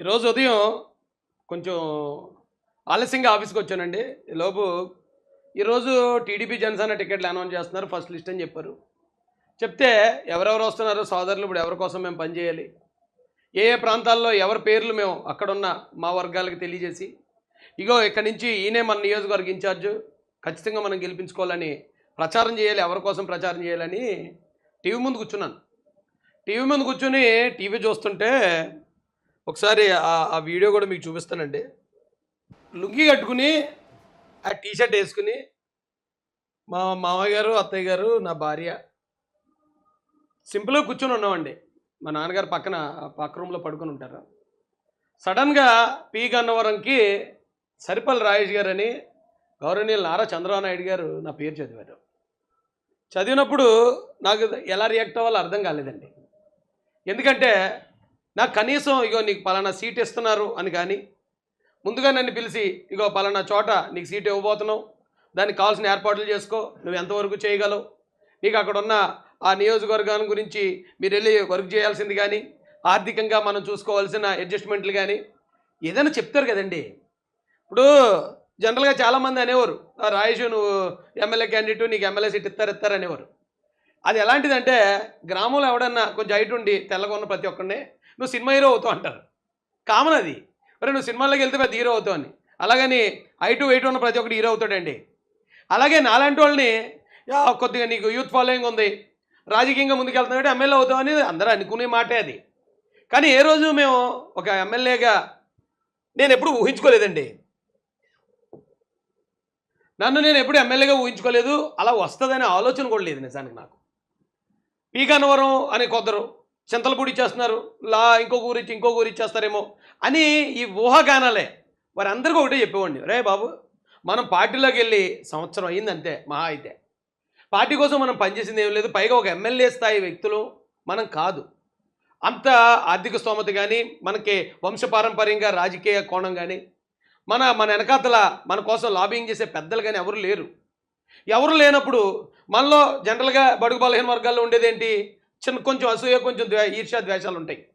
ఈరోజు ఉదయం కొంచెం ఆలస్యంగా ఆఫీస్కి వచ్చానండి. లోపు ఈరోజు టీడీపీ జనసేన టికెట్లు అనౌన్స్ చేస్తున్నారు. ఫస్ట్ లిస్ట్ అని చెప్పారు. చెప్తే ఎవరెవరు వస్తున్నారు? సోదరులు ఇప్పుడు ఎవరి కోసం మేము పనిచేయాలి? ఏ ఏ ప్రాంతాల్లో ఎవరి పేర్లు మేము అక్కడున్న మా వర్గాలకు తెలియజేసి ఇగో ఇక్కడి నుంచి ఈయనే మన నియోజకవర్గ ఇన్ఛార్జ్ ఖచ్చితంగా మనం గెలిపించుకోవాలని ప్రచారం చేయాలి ఎవరి కోసం ప్రచారం చేయాలని టీవీ ముందు కూర్చున్నాను. టీవీ ముందు కూర్చుని టీవీ చూస్తుంటే ఒకసారి ఆ వీడియో కూడా మీకు చూపిస్తానండి. లుంగి కట్టుకుని ఆ టీ షర్ట్ వేసుకుని మా మామయ్య గారు అత్తయ్య గారు నా భార్య సింపుల్గా కూర్చొని ఉన్నామండి. మా నాన్నగారు పక్కన పక్క రూమ్లో పడుకొని ఉంటారు. సడన్గా పి గన్నవరంకి సరిపల్లి రాజేష్ గారు అని గౌరవనీయులు నారా చంద్రబాబు నాయుడు గారు నా పేరు చదివారు. చదివినప్పుడు నాకు ఎలా రియాక్ట్ అవ్వాలో అర్థం కాలేదండి. ఎందుకంటే నాకు కనీసం ఇగో నీకు పలానా సీట్ ఇస్తున్నారు అని కానీ ముందుగా నన్ను పిలిచి ఇగో పలానా చోట నీకు సీట్ ఇవ్వబోతున్నావు దానికి కావాల్సిన ఏర్పాట్లు చేసుకో నువ్వు ఎంతవరకు చేయగలవు. నీకు అక్కడ ఉన్న ఆ నియోజకవర్గాన్ని గురించి మీరు వెళ్ళి వర్క్ చేయాల్సింది కానీ ఆర్థికంగా మనం చూసుకోవాల్సిన అడ్జస్ట్మెంట్లు కానీ ఏదైనా చెప్తారు కదండి. ఇప్పుడు జనరల్గా చాలామంది అనేవారు "ఆ, రాయేష్ నువ్వు ఎమ్మెల్యే క్యాండిడేట్ నీకు ఎమ్మెల్యే సీట్ ఇస్తారు ఇస్తారు అనేవారు. అది ఎలాంటిదంటే గ్రామంలో ఎవడన్నా కొంచెం హైట్ ఉండి తెల్లగా ఉన్న ప్రతి ఒక్కరిని నువ్వు సినిమా హీరో అవుతావు అంటారు. కామన్ అది మరి నువ్వు సినిమాల్లోకి వెళ్తే పెద్ద హీరో అవుతావు అని. అలాగని హైట్ వెయిట్ ఉన్న ప్రతి ఒక్కటి హీరో అవుతాడండి. అలాగే నాలాంటి వాళ్ళని కొద్దిగా నీకు యూత్ ఫాలోయింగ్ ఉంది. రాజకీయంగా ముందుకెళ్తున్నాడు ఎమ్మెల్యే అవుతావు అని అందరూ అనుకునే మాటే అది. కానీ ఏ రోజు మేము ఒక ఎమ్మెల్యేగా నేను ఎప్పుడు ఊహించుకోలేదండి. నన్ను నేను ఎప్పుడు ఎమ్మెల్యేగా ఊహించుకోలేదు. అలా వస్తుందనే ఆలోచన కూడా లేదు నిజానికి నాకు. పీకానవరం అనే కొందరు చింతలపూడి చేస్తున్నారు లా ఇంకొక ఊరు ఇచ్చి ఇంకొక ఊరి ఇచ్చేస్తారేమో అని ఈ ఊహాగానాలే వారందరికీ ఒకటే చెప్పేవాడిని. రే బాబు మనం పార్టీలోకి వెళ్ళి సంవత్సరం అయిందంతే మహా అయితే. పార్టీ కోసం మనం పనిచేసింది ఏం లేదు పైగా ఒక ఎమ్మెల్యే స్థాయి వ్యక్తులు మనం కాదు. అంత ఆర్థిక స్తోమత కానీ మనకి వంశపారంపర్యంగా రాజకీయ కోణం కానీ మన మన వెనకాతల మన కోసం లాబింగ్ చేసే పెద్దలు కానీ ఎవరు లేరు. ఎవరు లేనప్పుడు మనలో జనరల్గా బడుగు బలహీన వర్గాల్లో ఉండేదేంటి? చిన్న కొంచెం అసూయ కొంచెం ద్వే ఈర్ష్యా ద్వేషాలు ఉంటాయి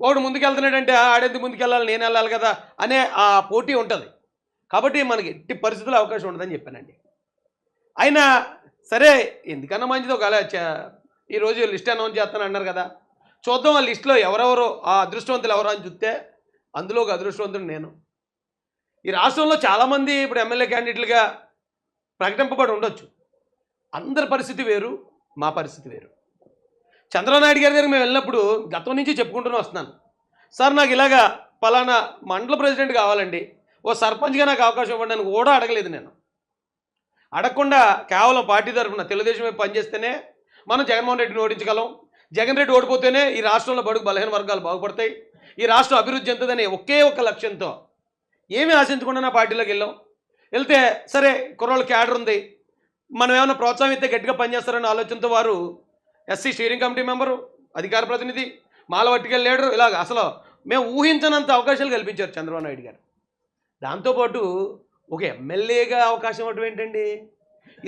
వాడు ముందుకెళ్తున్నాడంటే "ఆ, ముందుకెళ్ళాలి నేను వెళ్ళాలి కదా అనే ఆ పోటీ ఉంటుంది. కాబట్టి మనకి ఎట్టి పరిస్థితుల్లో అవకాశం ఉండదని చెప్పానండి. అయినా సరే ఎందుకన్నా మంచిది ఒక ఈరోజు లిస్ట్ అనౌన్స్ చేస్తాను అన్నారు కదా. చూద్దాం ఆ లిస్టులో ఎవరెవరు ఆ అదృష్టవంతులు ఎవరో అని చూస్తే అందులో ఒక అదృష్టవంతుడు నేను. ఈ రాష్ట్రంలో చాలామంది ఇప్పుడు ఎమ్మెల్యే క్యాండిడేట్లుగా ప్రకటింపబడి ఉండొచ్చు. అందరి పరిస్థితి వేరు మా పరిస్థితి వేరు. చంద్రనాయుడు నాయుడు గారి దగ్గర మేము వెళ్ళినప్పుడు గతం నుంచి చెప్పుకుంటూనే వస్తున్నాను. సార్ నాకు ఇలాగా పలానా మండల ప్రెసిడెంట్ కావాలండి. ఓ సర్పంచ్గా నాకు అవకాశం ఇవ్వండి అని కూడా అడగలేదు నేను. అడగకుండా కేవలం పార్టీ తరఫున తెలుగుదేశం వైపు పనిచేస్తేనే మనం జగన్మోహన్ రెడ్డిని ఓడించగలం. జగన్ రెడ్డి ఓడిపోతేనే ఈ రాష్ట్రంలో బడుగు బలహీన వర్గాలు బాగుపడతాయి. ఈ రాష్ట్రం అభివృద్ధి చెందుతుందనే ఒకే ఒక లక్ష్యంతో ఏమీ ఆశించకుండా నా పార్టీలోకి వెళ్ళాం. వెళ్తే సరే కుర్రోళ్ళ క్యాడర్ ఉంది. మనం ఏమైనా ప్రోత్సాహం ఇస్తే గట్టిగా పనిచేస్తారనే ఆలోచనతో వారు ఎస్సీ స్టీరింగ్ కమిటీ మెంబరు అధికార ప్రతినిధి మాల లేడరు ఇలాగ అసలు మేము ఊహించనంత అవకాశాలు కల్పించారు చంద్రబాబు నాయుడు గారు. దాంతోపాటు ఒక ఎమ్మెల్యేగా అవకాశం ఇవ్వటం ఏంటండి?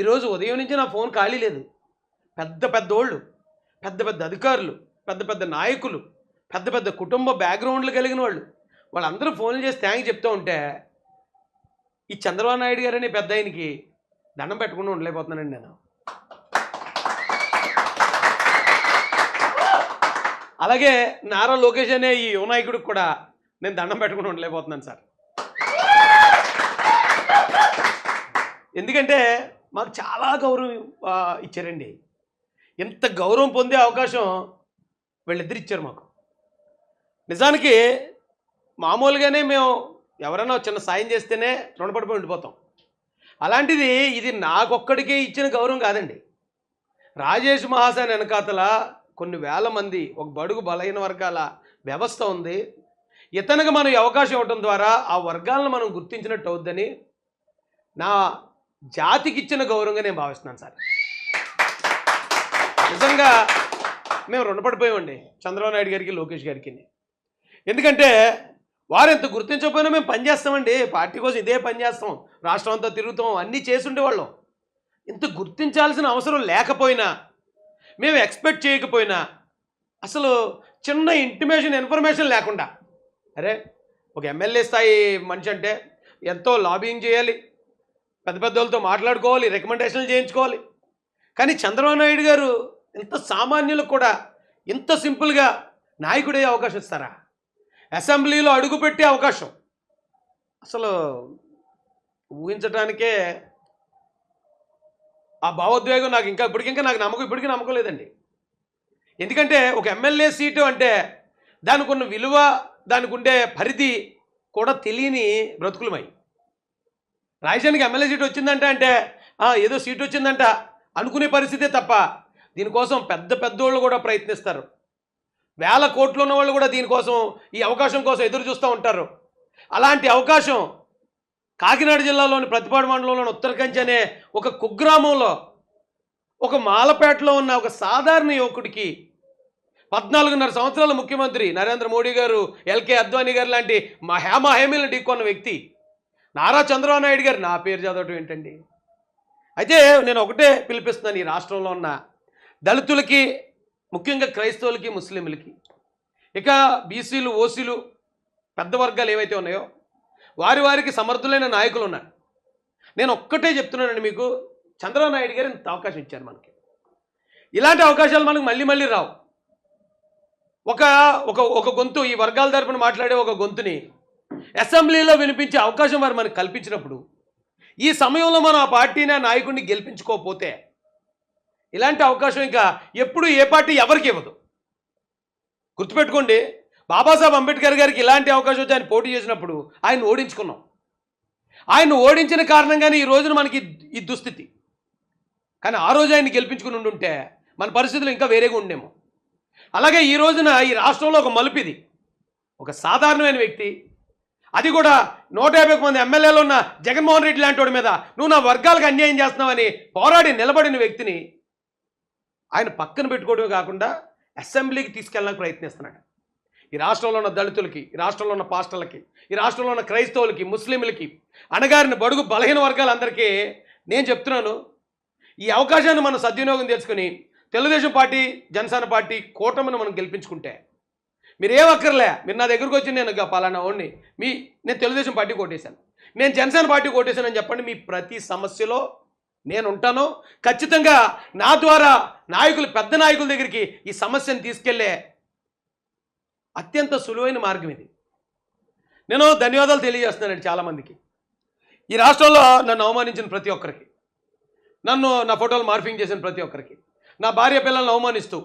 ఈరోజు ఉదయం నుంచి నా ఫోన్ ఖాళీ లేదు. పెద్ద పెద్ద వాళ్ళు పెద్ద పెద్ద అధికారులు పెద్ద పెద్ద నాయకులు పెద్ద పెద్ద కుటుంబ బ్యాక్గ్రౌండ్లు కలిగిన వాళ్ళు వాళ్ళందరూ ఫోన్లు చేసి థ్యాంక్ చెప్తూ ఉంటే ఈ చంద్రబాబు నాయుడు గారు అనే పెద్ద ఆయనకి దండం పెట్టకుండా ఉండలేకపోతున్నానండి నేను. అలాగే నారా లోకేష్ అనే ఈ యువనాయకుడికి కూడా నేను దండం పెట్టుకుని ఉండలేకపోతున్నాను సార్. ఎందుకంటే మాకు చాలా గౌరవం ఇచ్చారండి. ఎంత గౌరవం పొందే అవకాశం వీళ్ళిద్దరు ఇచ్చారు మాకు. నిజానికి మామూలుగానే మేము ఎవరైనా చిన్న సాయం చేస్తేనే రుణపడిపోయి ఉండిపోతాం. అలాంటిది ఇది నాకొక్కడికే ఇచ్చిన గౌరవం కాదండి. రాజేష్ మహాసేన వెనకాతల కొన్ని వేల మంది ఒక బడుగు బలహీన వర్గాల వ్యవస్థ ఉంది. ఇతనికి మనం అవకాశం ఇవ్వటం ద్వారా ఆ వర్గాలను మనం గుర్తించినట్టు అవుద్దని నా జాతికి ఇచ్చిన గౌరవంగా నేను భావిస్తున్నాను సార్. నిజంగా మేము రుణపడిపోయామండి చంద్రబాబు నాయుడు గారికి లోకేష్ గారికి. ఎందుకంటే వారు ఎంత గుర్తించకపోయినా మేము పనిచేస్తామండి పార్టీ కోసం ఇదే పని చేస్తాం. రాష్ట్రం అంతా తిరుగుతాం. అన్నీ చేసుండేవాళ్ళం. ఇంత గుర్తించాల్సిన అవసరం లేకపోయినా మేము ఎక్స్పెక్ట్ చేయకపోయినా అసలు చిన్న ఇంటిమేషన్ ఇన్ఫర్మేషన్ లేకుండా. అరే ఒక ఎమ్మెల్యే స్థాయి మనిషి అంటే ఎంతో లాబింగ్ చేయాలి. పెద్ద పెద్ద వాళ్ళతో మాట్లాడుకోవాలి రికమెండేషన్లు చేయించుకోవాలి. కానీ చంద్రబాబు నాయుడు గారు ఇంత సామాన్యులకు కూడా ఇంత సింపుల్గా నాయకుడే అవకాశం ఇస్తారా? అసెంబ్లీలో అడుగుపెట్టే అవకాశం. అసలు ఊహించడానికే ఆ భావోద్వేగం నాకు ఇంకా ఇప్పటికింకా నాకు నమ్మకం ఇప్పటికీ నమ్మకం లేదండి. ఎందుకంటే ఒక ఎమ్మెల్యే సీటు అంటే దానికి ఉన్న విలువ దానికి ఉండే పరిధి కూడా తెలియని బ్రతుకులమై. రాజధానికి ఎమ్మెల్యే సీట్ వచ్చిందంటే అంటే ఏదో సీటు వచ్చిందంట అనుకునే పరిస్థితే తప్ప దీనికోసం పెద్ద పెద్దోళ్ళు కూడా ప్రయత్నిస్తారు. వేల కోట్లు ఉన్న వాళ్ళు కూడా దీనికోసం ఈ అవకాశం కోసం ఎదురు చూస్తూ ఉంటారు. అలాంటి అవకాశం కాకినాడ జిల్లాలోని ప్రతిపాడు మండలంలోని ఉత్తరకంచి అనే ఒక కుగ్రామంలో ఒక మాలపేటలో ఉన్న ఒక సాధారణ యువకుడికి పద్నాలుగున్నర సంవత్సరాల ముఖ్యమంత్రి నరేంద్ర మోడీ గారు ఎల్కే అద్వానీ గారు లాంటి మా ఢీకొన్న వ్యక్తి నారా చంద్రబాబు నాయుడు గారు. నా పేరు చదవటం ఏంటండి? అయితే నేను ఒకటే పిలిపిస్తున్నాను ఈ రాష్ట్రంలో ఉన్న దళితులకి ముఖ్యంగా క్రైస్తవులకి ముస్లింలకి. ఇక బీసీలు ఓసీలు పెద్ద వర్గాలు ఏవైతే ఉన్నాయో వారి వారికి సమర్థులైన నాయకులు ఉన్నారు. నేను ఒక్కటే చెప్తున్నానండి మీకు చంద్రబాబు నాయుడు గారు ఇంత అవకాశం ఇచ్చారు మనకి. ఇలాంటి అవకాశాలు మనకు మళ్ళీ మళ్ళీ రావు. ఒక ఒక ఒక గొంతు ఈ వర్గాల తరపున మాట్లాడే ఒక గొంతుని అసెంబ్లీలో వినిపించే అవకాశం వారు మనకు కల్పించినప్పుడు ఈ సమయంలో మనం ఆ పార్టీని ఆ నాయకుడిని గెలిపించుకోకపోతే ఇలాంటి అవకాశం ఇంకా ఎప్పుడు ఏ పార్టీ ఎవరికి ఇవ్వదు. గుర్తుపెట్టుకోండి బాబాసాహెబ్ అంబేద్కర్ గారికి ఇలాంటి అవకాశం వచ్చి ఆయన పోటీ చేసినప్పుడు ఆయన ఓడించుకున్నాం. ఆయన ఓడించిన కారణంగానే ఈ రోజున మనకి ఈ దుస్థితి. కానీ ఆ రోజు ఆయన గెలిపించుకుని ఉండుంటే మన పరిస్థితులు ఇంకా వేరేగా ఉండేమో. అలాగే ఈ రోజున ఈ రాష్ట్రంలో ఒక మలుపిది. ఒక సాధారణమైన వ్యక్తి. అది కూడా నూట యాభై మంది ఎమ్మెల్యేలు ఉన్న జగన్మోహన్ రెడ్డి లాంటి వాడి మీద నువ్వు నా వర్గాలకు అన్యాయం చేస్తున్నావని పోరాడి నిలబడిన వ్యక్తిని ఆయన పక్కన పెట్టుకోవడమే కాకుండా అసెంబ్లీకి తీసుకెళ్ళడానికి ప్రయత్నిస్తున్నాడు. ఈ రాష్ట్రంలో ఉన్న దళితులకి ఈ రాష్ట్రంలో ఉన్న పాస్టర్లకి ఈ రాష్ట్రంలో ఉన్న క్రైస్తవులకి ముస్లింలకి అణగారిన బడుగు బలహీన వర్గాలందరికీ నేను చెప్తున్నాను ఈ అవకాశాన్ని మనం సద్వినియోగం చేసుకుని తెలుగుదేశం పార్టీ జనసేన పార్టీ కూటమిని మనం గెలిపించుకుంటే మీరు అక్కర్లే మీరు నా దగ్గరకు వచ్చి నేను పలానా వాడిని మీ నేను తెలుగుదేశం పార్టీ కోటేశాను నేను జనసేన పార్టీ కోటేశానని చెప్పండి మీ ప్రతి సమస్యలో నేను ఉంటాను. ఖచ్చితంగా నా ద్వారా నాయకులు పెద్ద నాయకుల దగ్గరికి ఈ సమస్యను తీసుకెళ్ళే అత్యంత సులువైన మార్గం ఇది. నేను ధన్యవాదాలు తెలియజేస్తున్నానండి చాలామందికి. ఈ రాష్ట్రంలో నన్ను అవమానించిన ప్రతి ఒక్కరికి. నన్ను నా ఫోటోలు మార్ఫింగ్ చేసిన ప్రతి ఒక్కరికి. నా భార్య పిల్లల్ని అవమానిస్తూ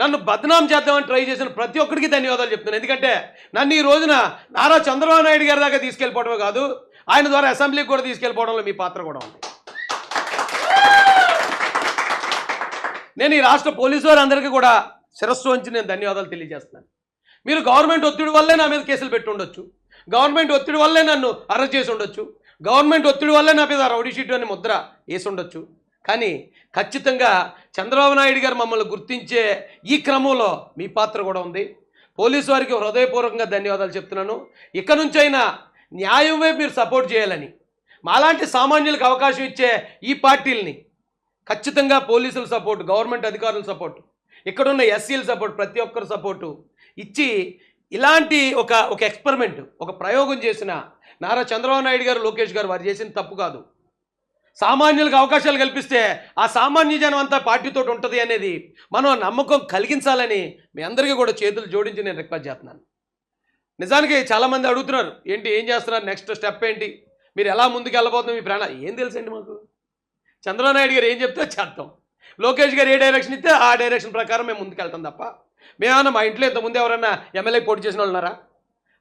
నన్ను బద్నాం చేద్దామని ట్రై చేసిన ప్రతి ఒక్కరికి ధన్యవాదాలు చెప్తున్నాను. ఎందుకంటే నన్ను ఈ రోజున నారా చంద్రబాబు నాయుడు గారి దాకా తీసుకెళ్ళిపోవడమే కాదు ఆయన ద్వారా అసెంబ్లీకి కూడా తీసుకెళ్ళిపోవడంలో మీ పాత్ర కూడా ఉంది. నేను ఈ రాష్ట్ర పోలీసు వారందరికీ కూడా శిరస్సు వంచి నేను ధన్యవాదాలు తెలియజేస్తున్నాను. మీరు గవర్నమెంట్ ఒత్తిడి వల్లే నా మీద కేసులు పెట్టి ఉండొచ్చు. గవర్నమెంట్ ఒత్తిడి వల్లే నన్ను అరెస్ట్ చేసి ఉండొచ్చు. గవర్నమెంట్ ఒత్తిడి వల్లే నా మీద రౌడీ షీట్ అని ముద్ర వేసి ఉండొచ్చు. కానీ ఖచ్చితంగా చంద్రబాబు నాయుడు గారు మమ్మల్ని గుర్తించే ఈ క్రమంలో మీ పాత్ర కూడా ఉంది. పోలీసు వారికి హృదయపూర్వకంగా ధన్యవాదాలు చెప్తున్నాను. ఇక నుంచైనా న్యాయం వైపు మీరు సపోర్ట్ చేయాలని మాలాంటి సామాన్యులకు అవకాశం ఇచ్చే ఈ పార్టీల్ని ఖచ్చితంగా పోలీసుల సపోర్ట్ గవర్నమెంట్ అధికారుల సపోర్ట్ ఇక్కడున్న ఎస్సీల సపోర్ట్ ప్రతి ఒక్కరి సపోర్టు ఇచ్చి ఇలాంటి ఒక ఒక ఎక్స్పెరిమెంట్ ఒక ప్రయోగం చేసిన నారా చంద్రబాబు నాయుడు గారు లోకేష్ గారు వారు చేసిన తప్పు కాదు. సామాన్యులకు అవకాశాలు కల్పిస్తే ఆ సామాన్య జనం అంతా పార్టీతో ఉంటుంది అనేది మనం నమ్మకం కలిగించాలని మీ అందరికీ కూడా చేతులు జోడించి నేను రిక్వెస్ట్ చేస్తున్నాను. నిజానికి చాలామంది అడుగుతున్నారు ఏంటి ఏం చేస్తున్నారు నెక్స్ట్ స్టెప్ ఏంటి? మీరు ఎలా ముందుకు వెళ్ళబోతున్నారు మీ ప్రాణ ఏం తెలుసండి మాకు? చంద్రబాబు నాయుడు గారు ఏం చెప్తే చేస్తాం లోకేష్ గారు ఏ డైరెక్షన్ ఇస్తే ఆ డైరెక్షన్ ప్రకారం మేము ముందుకు వెళ్తాం తప్ప మేమన్నా మా ఇంట్లో ఇంతకుముందు ఎవరన్నా ఎమ్మెల్యే పోటీ చేసిన వాళ్ళున్నారా?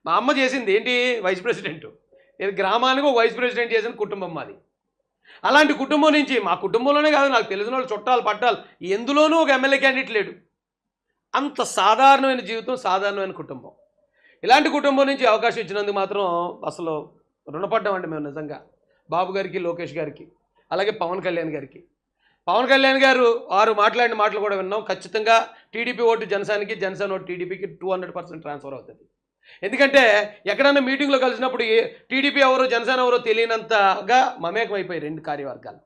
మా అమ్మ చేసింది ఏంటి వైస్ ప్రెసిడెంట్? నేను గ్రామానికి ఒక వైస్ ప్రెసిడెంట్ చేసిన కుటుంబం మాది. అలాంటి కుటుంబం నుంచి మా కుటుంబంలోనే కాదు నాకు తెలిసిన వాళ్ళు చుట్టాలు పట్టాలు ఎందులోనూ ఒక ఎమ్మెల్యే క్యాండిడేట్ లేడు. అంత సాధారణమైన జీవితం సాధారణమైన కుటుంబం. ఇలాంటి కుటుంబం నుంచి అవకాశం ఇచ్చినందుకు మాత్రం అసలు రుణపడ్డామండి మేము నిజంగా. బాబు గారికి లోకేష్ గారికి అలాగే పవన్ కళ్యాణ్ గారికి. పవన్ కళ్యాణ్ గారు వారు మాట్లాడిన మాటలు కూడా విన్నాం. ఖచ్చితంగా టీడీపీ ఓటు జనసేనకి జనసేన ఓటు టీడీపీకి టూ హండ్రెడ్ పర్సెంట్ ట్రాన్స్ఫర్ అవుతుంది. ఎందుకంటే ఎక్కడైనా మీటింగ్లో కలిసినప్పుడు టీడీపీ ఎవరో జనసేన ఎవరో తెలియనంతగా మమేకం అయిపోయి రెండు కార్యవర్గాలు.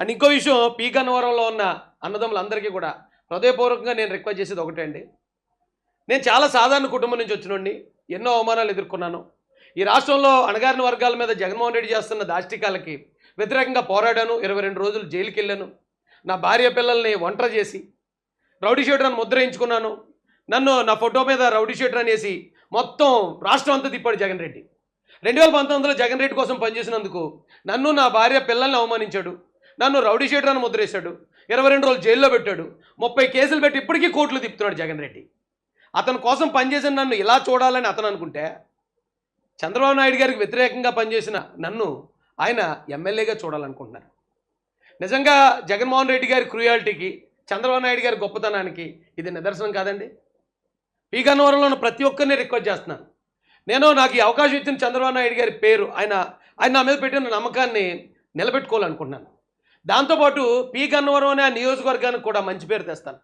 అండ్ ఇంకో విషయం పీ గన్నవరంలో ఉన్న అన్నదమ్ములందరికీ కూడా హృదయపూర్వకంగా నేను రిక్వెస్ట్ చేసేది ఒకటే అండి. నేను చాలా సాధారణ కుటుంబం నుంచి వచ్చినండి ఎన్నో అవమానాలు ఎదుర్కొన్నాను. ఈ రాష్ట్రంలో అణగారిన వర్గాల మీద జగన్మోహన్ రెడ్డి చేస్తున్న దాష్టికాలకి వ్యతిరేకంగా పోరాడాను. ఇరవై రెండు రోజులు జైలుకి వెళ్ళాను నా భార్య పిల్లల్ని ఒంటరి చేసి రౌడీ షీటర్ అని ముద్రయించుకున్నాను. నన్ను నా ఫోటో మీద రౌడీ షీటర్ అనేసి మొత్తం రాష్ట్రం అంతా తిప్పాడు జగన్ రెడ్డి. రెండు వేల పంతొమ్మిదిలో జగన్ రెడ్డి కోసం పనిచేసినందుకు నన్ను నా భార్య పిల్లల్ని అవమానించాడు. నన్ను రౌడీ షీటర్ అని ముద్రేశాడు. ఇరవై రెండు రోజులు జైల్లో పెట్టాడు. ముప్పై కేసులు పెట్టి ఇప్పటికీ కోర్టులు తిప్పుతున్నాడు జగన్ రెడ్డి. అతని కోసం పనిచేసిన నన్ను ఇలా చూడాలని అతను అనుకుంటే చంద్రబాబు నాయుడు గారికి వ్యతిరేకంగా పనిచేసిన నన్ను ఆయన ఎమ్మెల్యేగా చూడాలనుకుంటున్నారు. నిజంగా జగన్మోహన్ రెడ్డి గారి క్రూయాలిటీకి చంద్రబాబు నాయుడు గారి గొప్పతనానికి ఇది నిదర్శనం కాదండి. పీ. గన్నవరంలో ఉన్న ప్రతి ఒక్కరిని రిక్వెస్ట్ చేస్తున్నాను. నేను నాకు ఈ అవకాశం ఇచ్చిన చంద్రబాబు నాయుడు గారి పేరు ఆయన ఆయన నా మీద పెట్టిన నమ్మకాన్ని నిలబెట్టుకోవాలనుకుంటున్నాను. దాంతోపాటు పీ. గన్నవరం అనే ఆ నియోజకవర్గానికి కూడా మంచి పేరు తెస్తాను.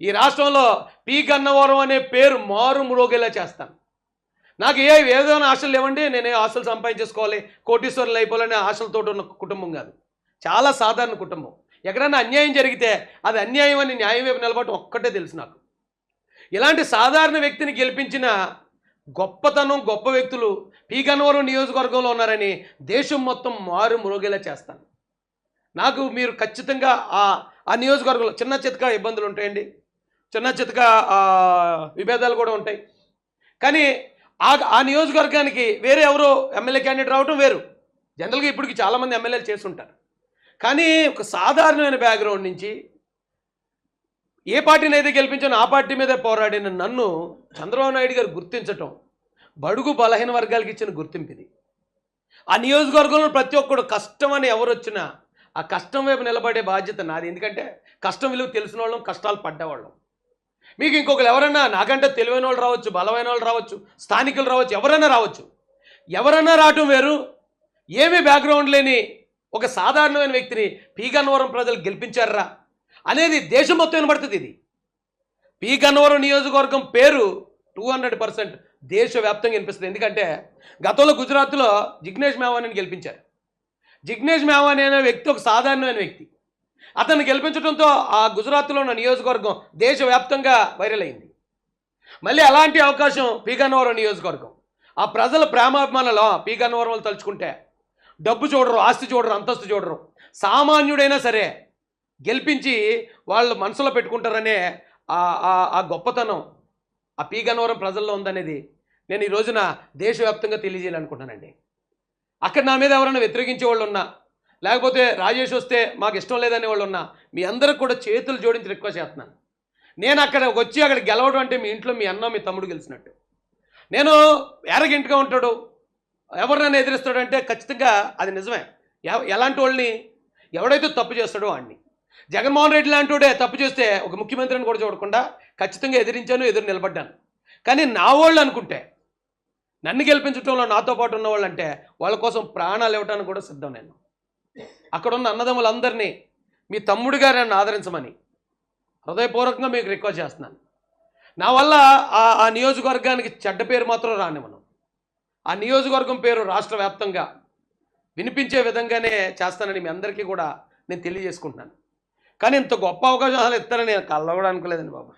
ఈ రాష్ట్రంలో పీ. గన్నవరం అనే పేరు మారు మ్రోగేలా చేస్తాను. నాకు ఏ ఏదైనా ఆశలు లేవండి నేనే ఆశలు సంపాదించేసుకోవాలి కోటీశ్వరులు అయిపోవాలనే ఆశలతో ఉన్న కుటుంబం కాదు. చాలా సాధారణ కుటుంబం. ఎక్కడైనా అన్యాయం జరిగితే అది అన్యాయం అని న్యాయం వైపు నిలబడటం ఒక్కటే తెలుసు నాకు. ఇలాంటి సాధారణ వ్యక్తిని గెలిపించిన గొప్పతనం గొప్ప వ్యక్తులు పీ నియోజకవర్గంలో ఉన్నారని దేశం మొత్తం మారు మురుగేలా చేస్తాను. నాకు మీరు ఖచ్చితంగా ఆ ఆ నియోజకవర్గంలో చిన్న చితక ఇబ్బందులు ఉంటాయండి. చిన్న చితక విభేదాలు కూడా ఉంటాయి. కానీ ఆ ఆ నియోజకవర్గానికి వేరే ఎవరో ఎమ్మెల్యే క్యాండిడేట్ రావడం వేరు. జనరల్గా ఇప్పటికి చాలామంది ఎమ్మెల్యేలు చేస్తుంటారు కానీ ఒక సాధారణమైన బ్యాక్గ్రౌండ్ నుంచి ఏ పార్టీని అయితే గెలిపించానో ఆ పార్టీ మీదే పోరాడిన నన్ను చంద్రబాబు నాయుడు గారు గుర్తించటం బడుగు బలహీన వర్గాలకు ఇచ్చిన గుర్తింపు ఇది. ఆ నియోజకవర్గంలో ప్రతి ఒక్కడు కష్టం అని ఎవరు వచ్చినా ఆ కష్టం వైపు నిలబడే బాధ్యత నాది. ఎందుకంటే కష్టం విలువ తెలిసిన వాళ్ళం కష్టాలు పడ్డవాళ్ళం. మీకు ఇంకొకరు ఎవరైనా నాకంటే తెలివైన వాళ్ళు రావచ్చు బలమైన వాళ్ళు రావచ్చు స్థానికులు రావచ్చు ఎవరైనా రావచ్చు. ఎవరైనా రావటం వేరు. ఏమీ బ్యాక్గ్రౌండ్ లేని ఒక సాధారణమైన వ్యక్తిని పీగన్నవరం ప్రజలు గెలిపించారా అనేది దేశం మొత్తం వినబడుతుంది ఇది. పీగన్నవరం నియోజకవర్గం పేరు టూ హండ్రెడ్ పర్సెంట్ దేశవ్యాప్తంగా వినిపిస్తుంది. ఎందుకంటే గతంలో గుజరాత్లో జిగ్నేష్ మేవానిని గెలిపించారు. జిగ్నేష్ మేవాణి అనే వ్యక్తి ఒక సాధారణమైన వ్యక్తి. అతన్ని గెలిపించడంతో ఆ గుజరాత్లో ఉన్న నియోజకవర్గం దేశవ్యాప్తంగా వైరల్ అయింది. మళ్ళీ అలాంటి అవకాశం పీగన్నవరం నియోజకవర్గం. ఆ ప్రజల ప్రేమాభిమానాలు పీగన్నవరం తలుచుకుంటే డబ్బు చూడరు ఆస్తి చూడరు అంతస్తు చూడరు. సామాన్యుడైనా సరే గెలిపించి వాళ్ళు మనసులో పెట్టుకుంటారనే ఆ ఆ- గొప్పతనం ఆ పీగనవరం ప్రజల్లో ఉందనేది నేను ఈ రోజున దేశవ్యాప్తంగా తెలియజేయాలనుకుంటున్నానండి. అక్కడ నా మీద ఎవరైనా వ్యతిరేకించే వాళ్ళు ఉన్నా లేకపోతే రాజేష్ వస్తే మాకు ఇష్టం లేదనే వాళ్ళు ఉన్నా మీ అందరికి కూడా చేతులు జోడించి రిక్వెస్ట్ చేస్తున్నాను. నేను అక్కడ వచ్చి అక్కడ గెలవడం అంటే మీ ఇంట్లో మీ అన్న మీ తమ్ముడు గెలిచినట్టు. నేను ఎరగింటిగా ఉంటాడు. ఎవరినైనా ఎదిరిస్తాడంటే ఖచ్చితంగా అది నిజమే. ఎలాంటి వాళ్ళని? ఎవడైతే తప్పు చేస్తాడో వాడిని జగన్మోహన్ రెడ్డి లాంటి వాడే తప్పు చేస్తే ఒక ముఖ్యమంత్రిని కూడా చూడకుండా ఖచ్చితంగా ఎదిరించాను ఎదురు నిలబడ్డాను. కానీ నా వాళ్ళు అనుకుంటే నన్ను గెలిపించడంలో నాతో పాటు ఉన్న వాళ్ళు అంటే వాళ్ళ కోసం ప్రాణాలు ఇవ్వడానికి కూడా సిద్ధం నేను. అక్కడ ఉన్న అన్నదమ్ములందరినీ మీ తమ్ముడు గారు నన్ను ఆదరించమని హృదయపూర్వకంగా మీకు రిక్వెస్ట్ చేస్తున్నాను. నా వల్ల ఆ ఆ నియోజకవర్గానికి చెడ్డ పేరు మాత్రం రానివ్వను. ఆ నియోజకవర్గం పేరు రాష్ట్ర వ్యాప్తంగా వినిపించే విధంగానే చేస్తానని మీ అందరికీ కూడా నేను తెలియజేసుకుంటున్నాను. కానీ ఇంత గొప్ప అవకాశం ఇస్తారని నేను కళ్ళ కూడా అనుకోలేదండి బాబు.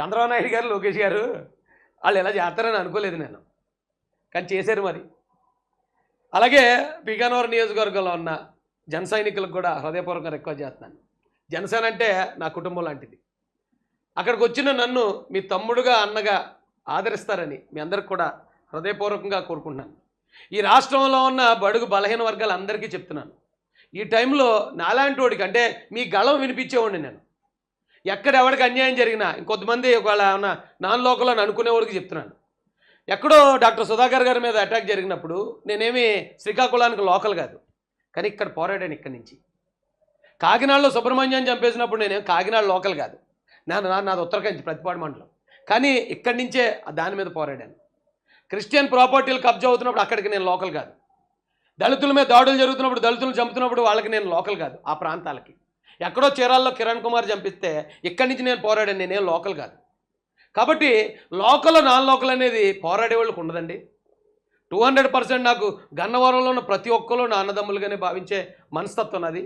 చంద్రబాబు నాయుడు గారు లోకేష్ గారు వాళ్ళు ఇలా చేస్తారని అనుకోలేదు నేను. కానీ చేశారు మరి. అలాగే పీకానవరం నియోజకవర్గంలో ఉన్న జన సైనికులకు కూడా హృదయపూర్వకంగా రిక్వెస్ట్ చేస్తున్నాను. జనసేన అంటే నా కుటుంబం లాంటిది. అక్కడికి వచ్చిన నన్ను మీ తమ్ముడుగా అన్నగా ఆదరిస్తారని మీ అందరికి కూడా హృదయపూర్వకంగా కోరుకుంటున్నాను. ఈ రాష్ట్రంలో ఉన్న బడుగు బలహీన వర్గాలు అందరికీ చెప్తున్నాను. ఈ టైంలో నాలాంటి వాడికి అంటే మీ గళం వినిపించేవాడిని నేను. ఎక్కడ ఎవరికి అన్యాయం జరిగినా ఇంకొంతమంది ఒకవేళ ఏమన్నా నాన్ లోకల్ అని అనుకునేవాడికి చెప్తున్నాను. ఎక్కడో డాక్టర్ సుధాకర్ గారి మీద అటాక్ జరిగినప్పుడు నేనేమి శ్రీకాకుళానికి లోకల్ కాదు. కానీ ఇక్కడ పోరాడాను ఇక్కడి నుంచి. కాకినాడలో సుబ్రహ్మణ్యం చంపేసినప్పుడు నేనేం కాకినాడ లోకల్ కాదు. నేను నా- నాది ఉత్తరకాంచి ప్రతిపాడు మండలం. కానీ ఇక్కడి నుంచే దాని మీద పోరాడాను. క్రిస్టియన్ ప్రాపర్టీలు కబ్జా అవుతున్నప్పుడు అక్కడికి నేను లోకల్ కాదు. దళితుల మీద దాడులు జరుగుతున్నప్పుడు దళితులు చంపుతున్నప్పుడు వాళ్ళకి నేను లోకల్ కాదు ఆ ప్రాంతాలకి. ఎక్కడో చీరాల్లో కిరణ్ కుమార్ చంపిస్తే ఇక్కడి నుంచి నేను పోరాడాను నేనేం లోకల్ కాదు. కాబట్టి లోకల్ నాన్ లోకల్ అనేది పోరాడే వాళ్ళకి ఉండదండి. టూ హండ్రెడ్ పర్సెంట్ నాకు గన్నవరంలో ఉన్న ప్రతి ఒక్కరు నా అన్నదమ్ములుగానే భావించే మనస్తత్వం అది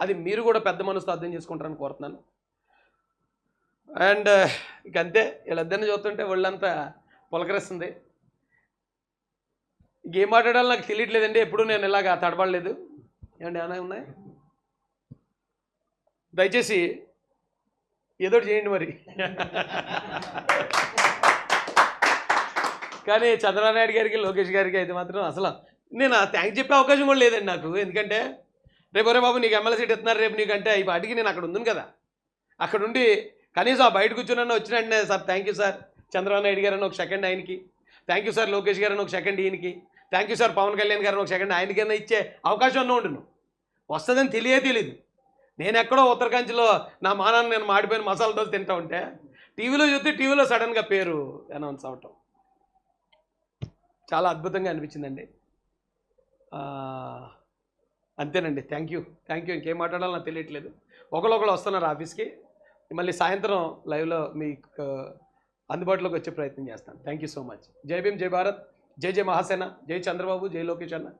అది మీరు కూడా పెద్ద మనసుతో అర్థం చేసుకుంటారని కోరుతున్నాను. అండ్ ఇక అంతే. వీళ్ళిద్దరిని చూస్తుంటే ఒళ్ళంతా పులకరిస్తుంది. ఇంకేం మాట్లాడాలో నాకు తెలియట్లేదండి. ఎప్పుడూ నేను ఇలాగా తడబడలేదు. ఏమండి ఏమైనా ఉన్నాయి? దయచేసి ఏదో చేయండి మరి. కానీ చంద్రనాయుడు నాయుడు గారికి లోకేష్ గారికి అయితే మాత్రం అసలు నేను థ్యాంక్ చెప్పే అవకాశం కూడా లేదండి నాకు. ఎందుకంటే రేపు ఒరే బాబు నీకు ఎమ్మెల్యే సీట్ ఇస్తున్నారు రేపు నీకంటే ఈ పాటికి నేను అక్కడ ఉంది కదా. అక్కడుండి కనీసం ఆ బయట కూర్చున్న వచ్చినట్టే sir thank you sir Chandrababu Naidu garu ఒక సెకండ్ ఆయనకి. థ్యాంక్ యూ సార్ లోకేష్ గారు ఒక సెకండ్ ఈయనకి. Thank you sir Pawan Kalyan garu ఒక సెకండ్ ఆయనకైనా ఇచ్చే అవకాశం ఉన్న ఉండును. వస్తుందని తెలియే తెలియదు నేను ఎక్కడో ఉత్తరకాంచిలో నా మానాన్ని నేను మాడిపోయిన మసాలా దోశ తింటా ఉంటే టీవీలో చూస్తే టీవీలో సడన్గా పేరు అనౌన్స్ అవటం. చాలా అద్భుతంగా అనిపించిందండి. అంతేనండి. థ్యాంక్ యూ థ్యాంక్ యూ ఇంకేం మాట్లాడాలో నాకు తెలియట్లేదు. ఒకళ్ళొకళ్ళు వస్తున్నారు ఆఫీస్కి మళ్ళీ సాయంత్రం లైవ్లో మీకు అందుబాటులోకి వచ్చే ప్రయత్నం చేస్తాను. థ్యాంక్ యూ సో మచ్ జై భీమ్ జై భారత్. జై జై మహాసేన. జై చంద్రబాబు జై లోకేష్ అన్న.